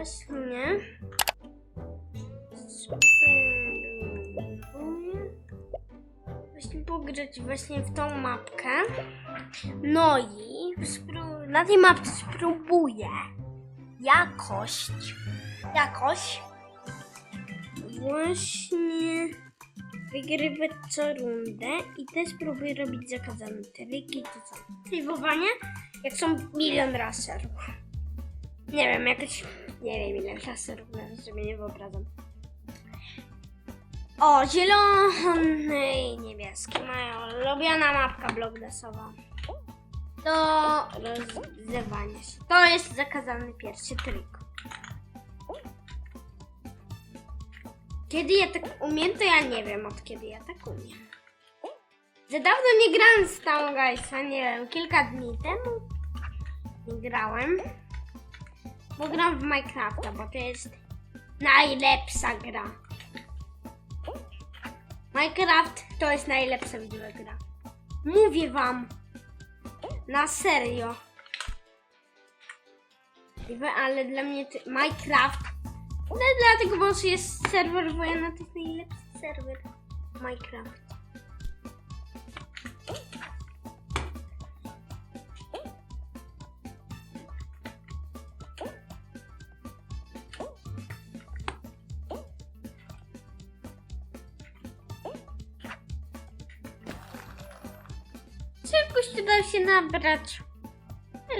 Właśnie spróbuję właśnie pograć właśnie w tą mapkę. No i na tej mapce spróbuję jakość, jakoś właśnie wygrywać co rundę i też spróbuję robić zakazane triki, to co? Sejwowanie? Jak są milion raserów. Nie wiem, jakoś, nie wiem ile raserów, nawet sobie nie wyobrażam. O, zielony i niebieski, moja ulubiona mapka blogdesowa. Do rozzewania się. To jest zakazany pierwszy trik. Kiedy ja tak umiem, to ja nie wiem od kiedy ja tak umiem. Za dawno nie grałem z tą Guysa, nie wiem, kilka dni temu nie grałem. Bo gram w Minecrafta, bo to jest najlepsza gra. Minecraft to jest najlepsza gra. Mówię wam. Na serio. Ale dla mnie Minecraft no dlatego, bo jest serwer wojenny, to jest najlepszy serwer Minecraft. Się nabrać.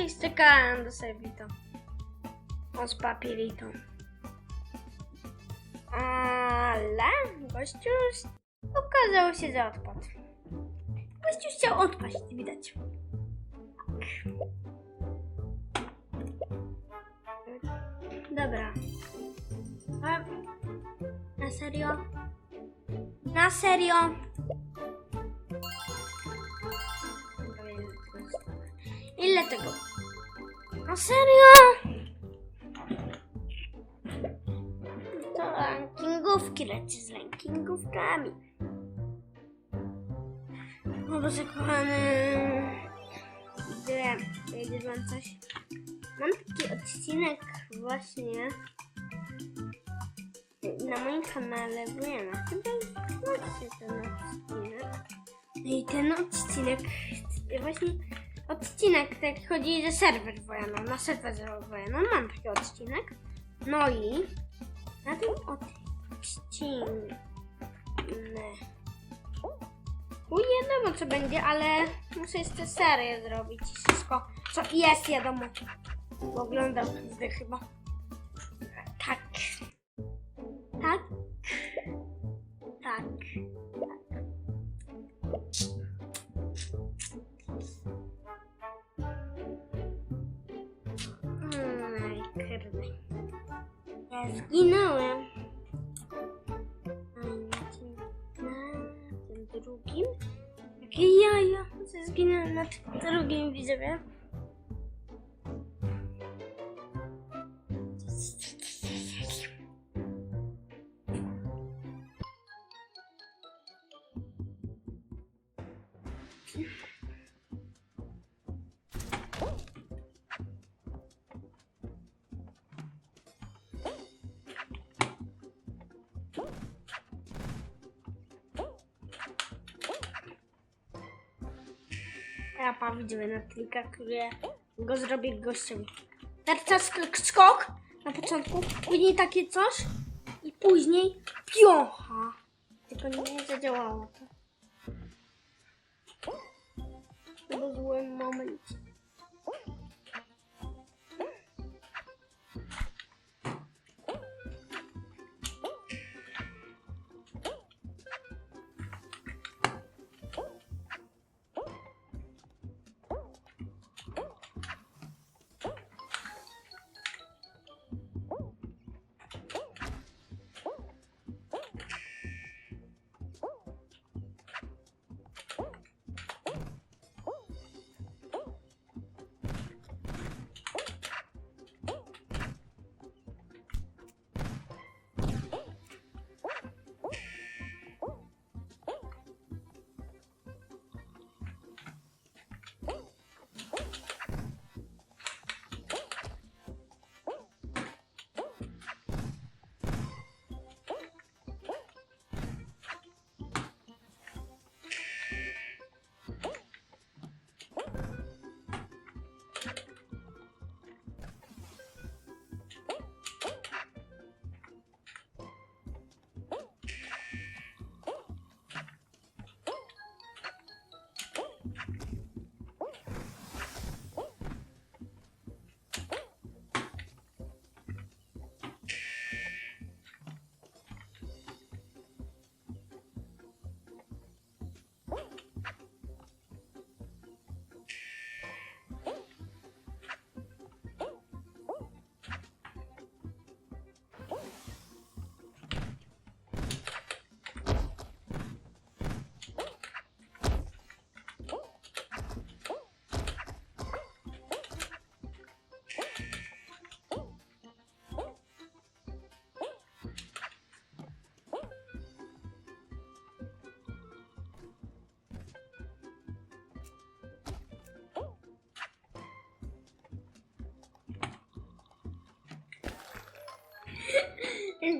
Już czekałem do Servito. O, z papierito. Ale gościu okazało się, że odpadł. Gościu chciał odpaść, widać. Dobra. A, Na serio? Na serio? Tego? Na serio? To rankingówki leci z rankingówkami. O Boże kochany. Widzę, jedzie wam coś. Mam taki odcinek właśnie na moim kanale Wujana. Chyba znacie ten odcinek. No I ten odcinek, właśnie odcinek, tak chodzi, że serwer Wojana, na serwer Wojana mam taki odcinek. No i na tym odcinku nie wiadomo co będzie, ale muszę jeszcze serię zrobić i wszystko, co jest wiadomo. Oglądam chyba. Tak. Tak. Ja pa widzimy na klika, które go zrobię gościem. Tarcza skok, skok na początku, później takie coś i później piocha. Tylko nie zadziałało to. To był złym momencie.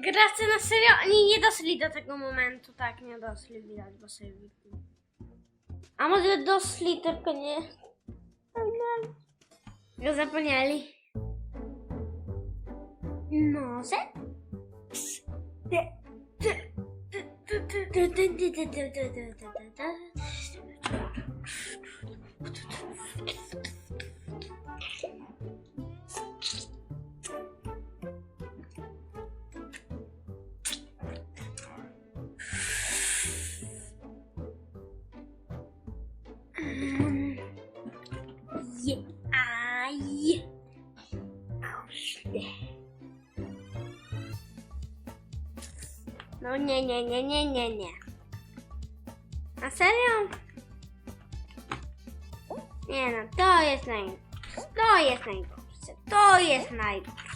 Gracze na serio, oni nie doszli do tego momentu, tak, nie doszli, widać, bo sobie. A może doszli, tylko nie... Go zapomnieli. Może? No nie, nie, nie, nie, nie, nie. A serio? Nie no, to jest naj... To jest najgorsze. To jest najgorsze.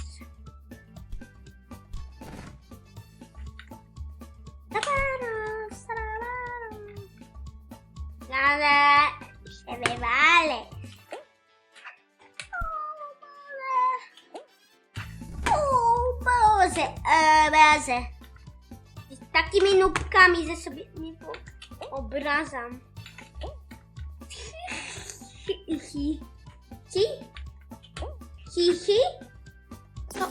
Nóbkami ze sobie nie obrażam. Hi, hi. Hi? Hi? To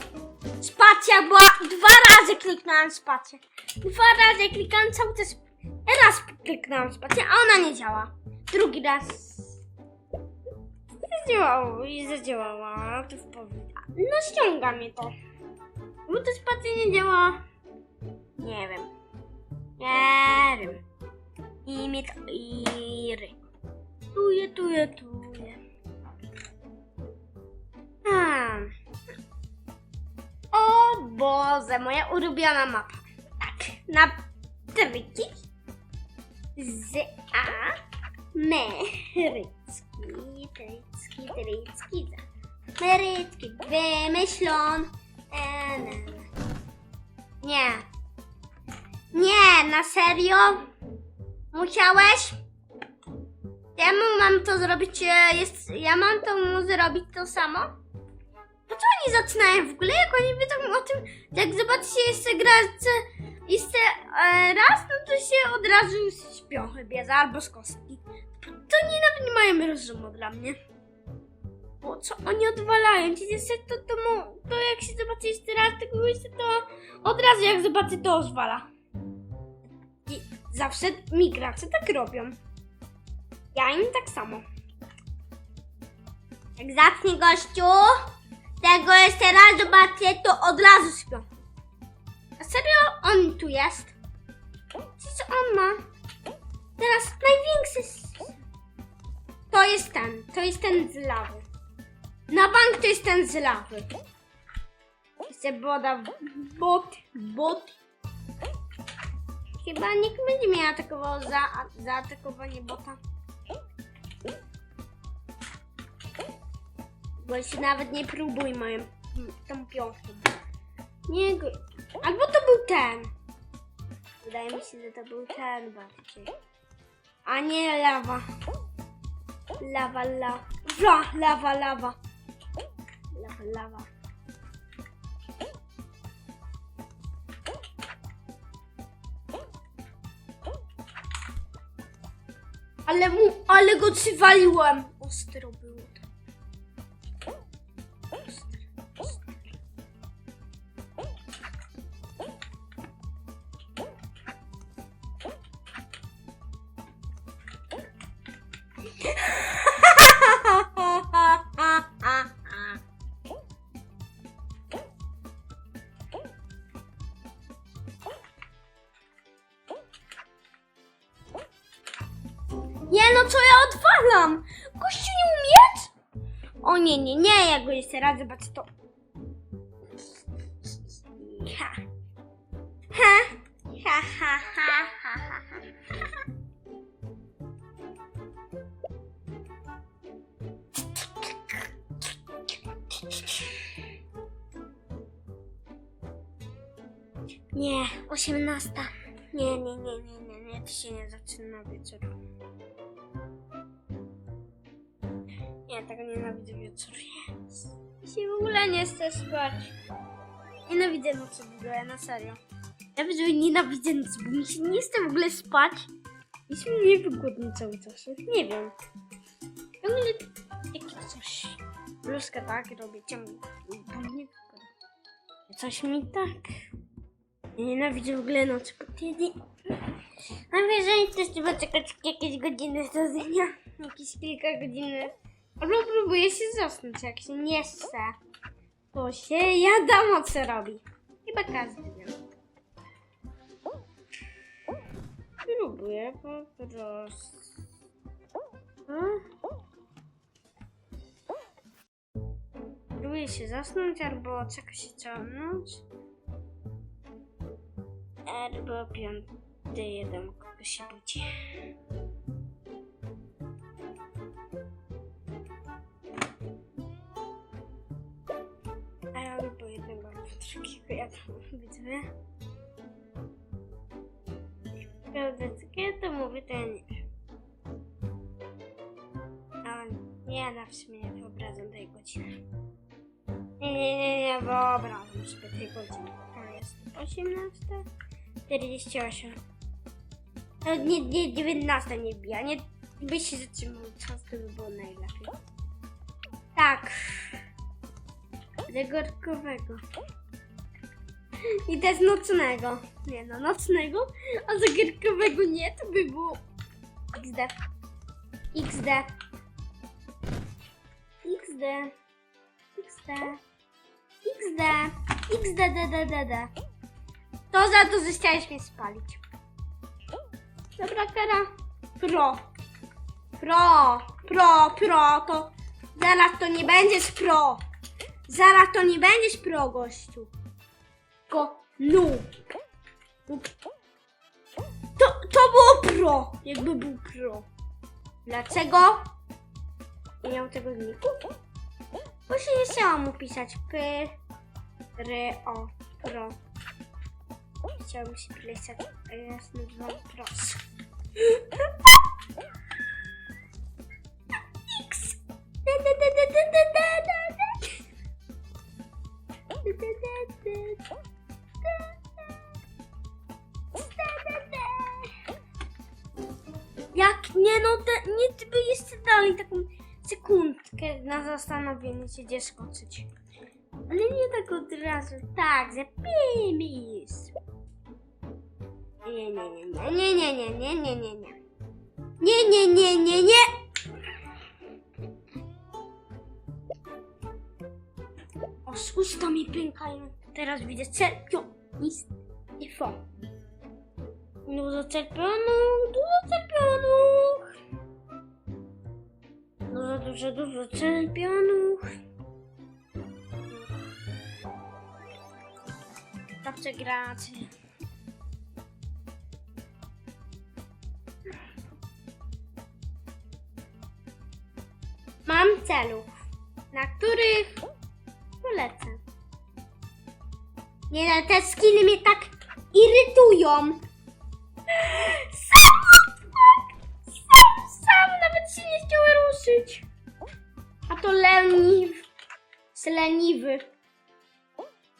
spacja była, dwa razy kliknąłem spację. Dwa razy kliknąłem cały czas, raz kliknąłem spację, a ona nie działa. Drugi raz. Zadziałało i zadziałała. To w No ściąga mnie to. Bo to spacja nie działa. Nie wiem. Nie wiem. I mnie to iry. Tuje, tuje, tuje. Hmm. O Boże, moja ulubiona mapa. Tak, na triki z A Merycki, trycki, trycki, za. Merycki, wymyślon. E. Nie. Nie, na serio? Musiałeś? Ja mam to zrobić, e, jest, ja mam to mu zrobić to samo? Po co oni zaczynają w ogóle, jak oni wiedzą o tym, jak zobaczycie jeszcze grać jeszcze e, raz, no to się od razu śpią chyba, albo z kostki. To oni nawet nie mają rozumu dla mnie. Bo co oni odwalają? Ci jeszcze to, to, mu- to jak się zobaczy jeszcze raz tego jeszcze to od razu jak zobaczy to rozwala. Zawsze mi gracze tak robią. Ja im tak samo. Jak zacznie gościu, tego jeszcze raz zobaczę, to od razu śpią. A serio on tu jest? Co on ma? Teraz największy. To jest ten, to jest ten z lawy. Na bank to jest ten z lawy. Jeszcze boda, bot, bot. Chyba nikt będzie mnie atakował za zaatakowanie bota. Bo się nawet nie próbuj moją tą piątką. Nie, albo to był ten. Wydaje mi się, że to był ten bardziej. A nie lawa. Lawa, lawa. Lawa, lawa. Lawa, lawa. Ale mu, ale go przywaliłem. Ostro było to. Ostro, ostro. Nie, nie, nie, ja go jeszcze raz zobaczę to. Ha. Ha. Nie, osiemnasta. Nie, nie, nie, nie, nie, nie, to się nie zaczyna wieczór. Nie, tego nienawidzę wieczór. Jest. I się w ogóle nie chcę spać. Nienawidzę nocy w ogóle, na serio. Ja że nienawidzę nocy, bo mi się nie chce w ogóle spać. Jest mi niewygodny cały czas. Nie wiem. W ogóle jakieś coś. Bluzkę tak robię wygodnie. Coś mi tak. Nienawidzę w ogóle nocy, bo kiedy... Najwyżej też trzeba czekać jakieś godziny do dnia. Jakieś kilka godzin. Albo próbuję się zasnąć, jak się nie chce. To się jada co robi. Chyba każdy wie. Próbuję po prostu. Próbuję się zasnąć albo czeka się noc. Albo piąty jeden kogo się budzi. Ja tam widzę. Prawda, kiedy to mówię, to ja nie na w sumie nie wyobrażam tej godziny. Nie, nie, nie, nie wyobrażam sobie tej godziny. To jest 18.48. No nie, nie, 19 nie bija, nie by się zatrzymał czas, to by było najlepiej. Tak. Zegarkowego. I też nocnego. Nie no, nocnego, a zegarkowego nie, to by było XD. XD. XD. XD. XD. XD, d, d, d, d. To za to, że chciałeś mnie spalić. Dobra, kara. Pro. Pro. Pro, pro, to zaraz to nie będziesz pro. Zaraz to nie będziesz pro, gościu. Tylko. Noob. To, to było pro, jakby był pro. Dlaczego nie miał tego zniku? Bo się nie chciałam mu pisać. P, R, O, pro. Chciałabym się pisać, jestem dwa pros. Zastanowienie się, gdzie skoczyć. Ale nie tak od razu, tak, za pimis. Nie, nie, nie, nie, nie, nie, nie, nie, nie, nie. Nie, nie, nie, nie, nie. O, z usta mi pękają. Teraz widzę czerpionistwo. Dużo czerpionów, dużo czerpionów. Dużo, dużo, dużo czerpionów. Zawsze gracie. Mam celów, na których polecę. Nie, no, te skiny mnie tak irytują. Sam, sam, sam nawet się nie chciały ruszyć. To leniw, jest leniwy.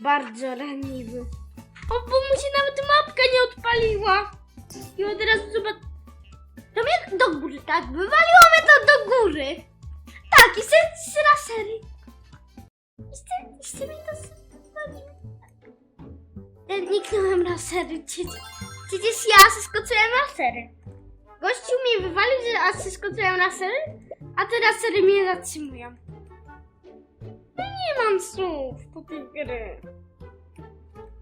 Bardzo leniwy. O, bo mu się nawet mapka nie odpaliła. I od razu zobacz. To mnie do góry, tak? Wywaliło mnie to do góry. Tak, i z lasery. I chcę, chcę mi to. Zniknąłem lasery. Przecież, ja zeskoczyłem lasery. Gościu mnie wywalił, a zeskoczyłem lasery, a te lasery mnie zatrzymują. Ja nie mam słów po tej gry.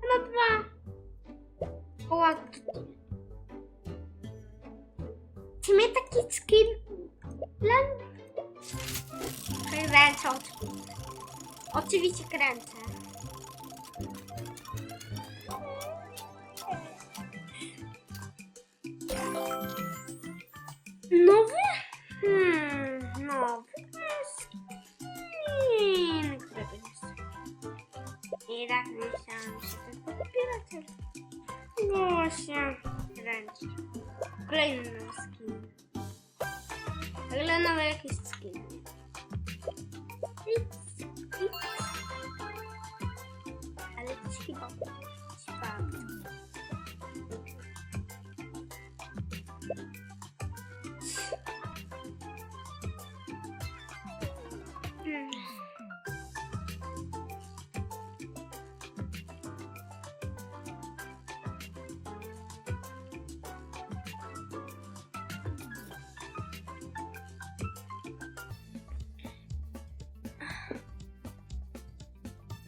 Na dwa. O, ładnie. Czy mnie taki skin? Len... Kręcę. Oczywiście kręcę. Nowy? Ucrânia.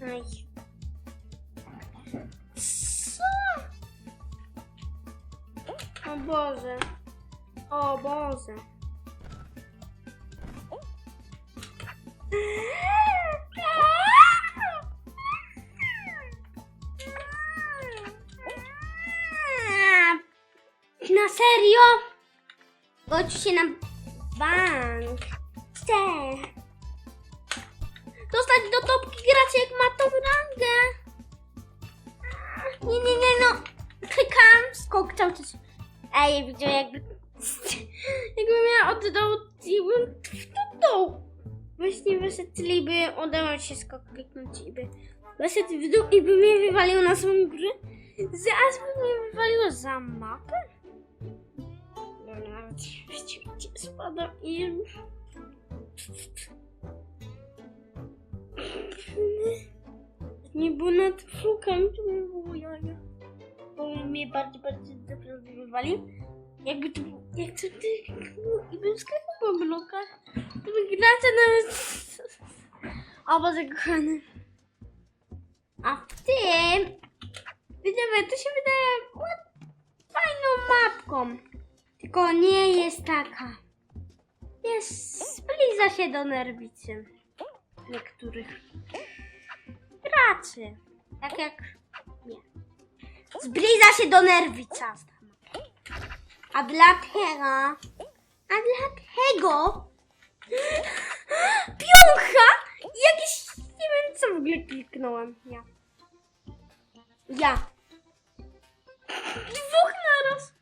Oj. Co? O Boże. O Boże. Na serio? Godź się na bank. Chcę. Dostać do topki graczy jak ma tą rangę. Nie, nie, nie, no. Klikam, skok cały czas. Ej, widzę jakby... Jakbym miała od dołu, jakbym w dół. Właśnie wyszedliby, udało się skok kliknąć i by wyszedł w dół i by mnie wywalił na swoją grę. Zaraz by mnie wywaliło za mapę. No nawet spadam i... Nie było nad szukam, to by było jaja. Bo mnie bardziej, bardziej wywalił. Jakby to było, jak to ty, i bym skakał po blokach, to by gracze nawet... O Boże kochany. A w tym, widzowie, to się wydaje fajną mapką. Tylko nie jest taka. Jest, zbliża się do nerwicy niektórych graczy. Tak jak nie. Zbliża się do nerwica. A dlatego, a dlatego piącha jakiś, nie wiem co w ogóle kliknąłem. Ja. Ja. Dwóch naraz.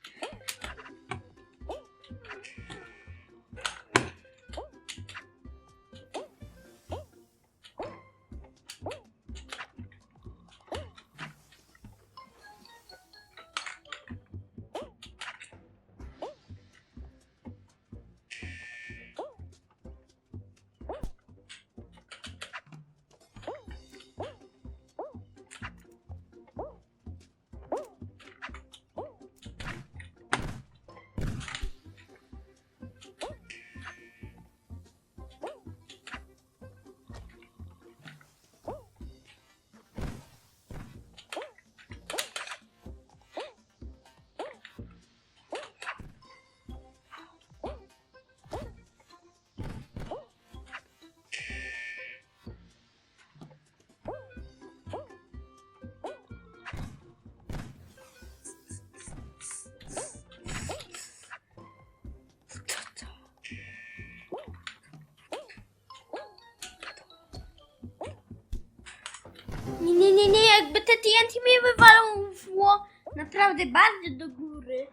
Nie, nie, nie, nie, jakby te TNT mnie wywalało naprawdę bardzo do góry,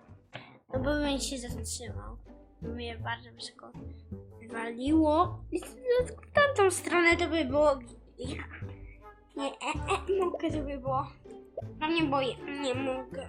to by mnie się zatrzymał. By mnie bardzo wysoko wywaliło. I w tamtą stronę to by było... Nie, e, e, mogę to by było. No nie boję, nie mogę.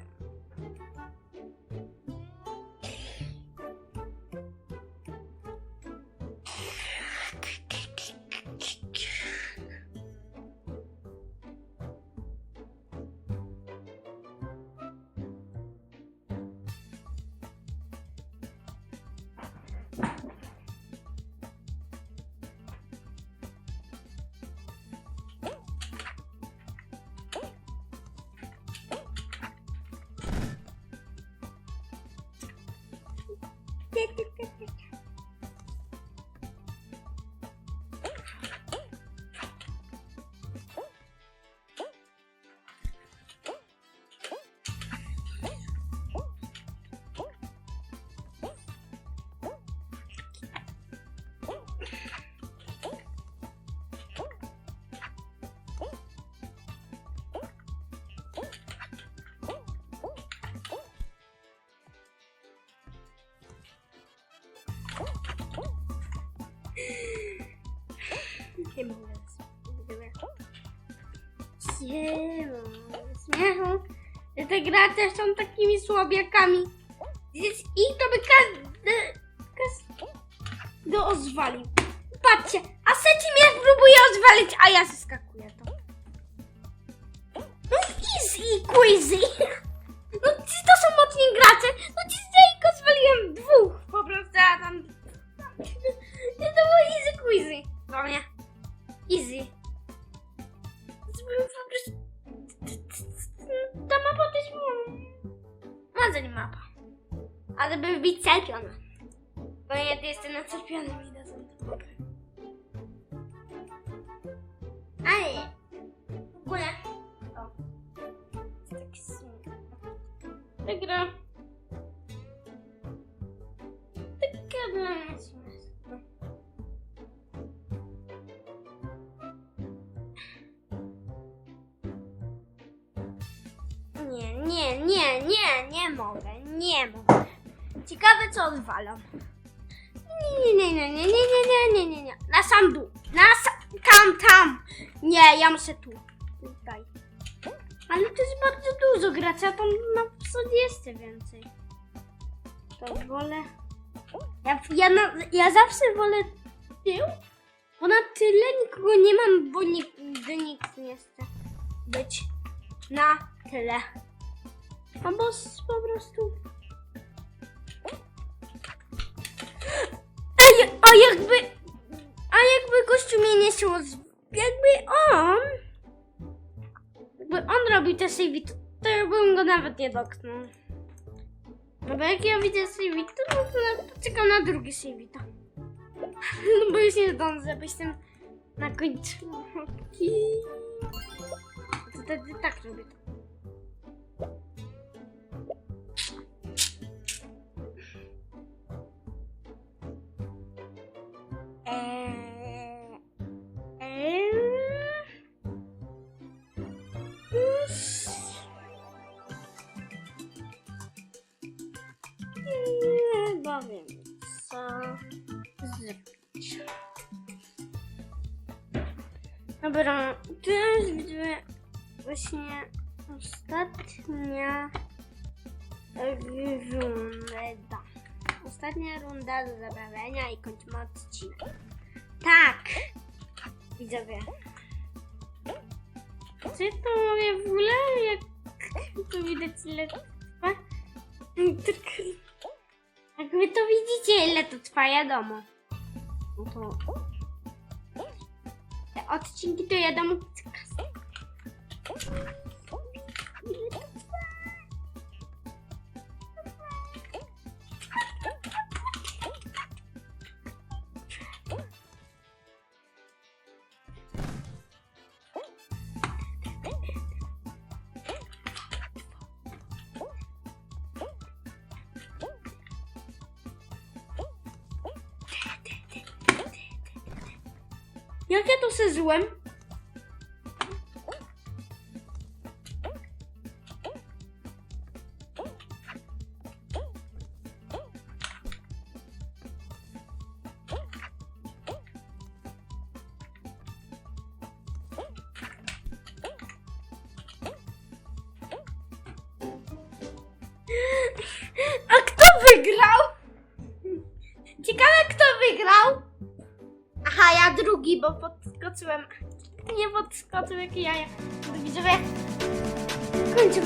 Nie mogę. Siema, śmiechu. Te gracze są takimi słabiakami. Ich to by każdy, każdy ozwalił. Patrzcie, a Seci mnie próbuje ozwalić, a ja zeskakuję to. No easy quizy. Co odwalą. Nie, nie, nie, nie, nie, nie, nie, nie, nie. Na sam dół. Na sam, tam, tam. Nie, ja muszę tu. Tutaj. Ale to jest bardzo dużo graczy, a tam na sobie jeszcze więcej. To wolę... Ja, ja, na, ja zawsze wolę tył, bo na tyle nikogo nie mam, bo nigdy nikt nie chce być na tyle. Albo po prostu... A, ja- a jakby... A jakby gościu mnie nie chciał... Jakby on... Jakby on robił te savey, to, to ja bym go nawet nie dotknął. No bo jak ja widzę savey, to, no, to, to czekam na drugi savey, to. No bo już nie zdążę, bo jestem na końcu. To wtedy tak robię. Eee, do zabawiania i kończymy odcinek. Tak! Widzowie. Ja to mówię w ogóle? Jak to widać ile to trwa? Tak. Jak wy to widzicie ile to trwa, wiadomo. No to... Te odcinki to wiadomo A kto wygrał? Ciekawe kto wygrał? Aha, ja drugi, bo podskoczyłem. Nie podskoczył jak ja. Widzowie, kończę.